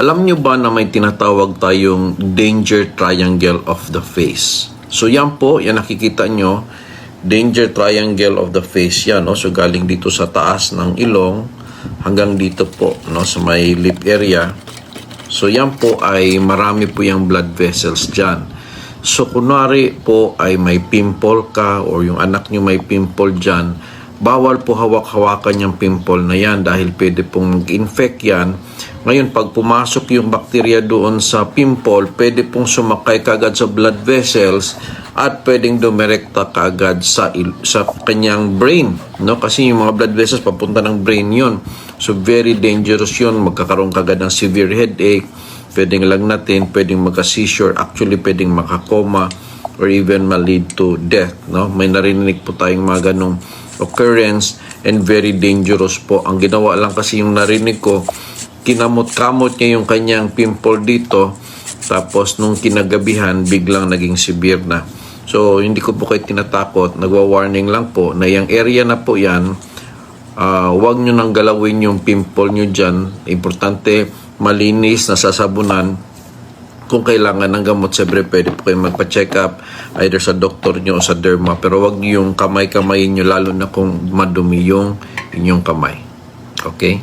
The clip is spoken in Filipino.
Alam nyo ba na may tinatawag tayong danger triangle of the face? So yan po, yan nakikita nyo, danger triangle of the face yan. No? So galing dito sa taas ng ilong hanggang dito po no? sa may lip area. So yan po ay marami po yung blood vessels dyan. So kunwari po ay may pimple ka or yung anak nyo may pimple dyan, bawal po hawak-hawakan yung pimple na yan dahil pwede pong mag-infect yan. Ngayon, pag pumasok yung bakterya doon sa pimple, pwede pong sumakay kagad sa blood vessels at pwedeng dumirekta kagad sa, sa kanyang brain. No? Kasi yung mga blood vessels papunta ng brain yon So, very dangerous yun. Magkakaroon kagad ng severe headache, pwedeng lagnatin, pwedeng magka-seizure, actually pwedeng makakoma or even ma-lead to death. No? May narinig po tayong mga ganong occurrence and very dangerous po. Ang ginawa lang kasi yung narinig ko, kinamot-kamot niya yung kanyang pimple dito tapos nung kinagabihan biglang naging severe na. So hindi ko po kayo tinatakot, nagwa-warning lang po na yung area na po yan, ah wag nyo nang galawin yung pimple nyo dyan. Importante, malinis, nasasabunan. Kung kailangan ng gamot, siyempre pwede po kayo magpa-check up either sa doktor nyo o sa derma. Pero wag yung kamay-kamayin nyo lalo na kung madumi yung inyong kamay. Okay?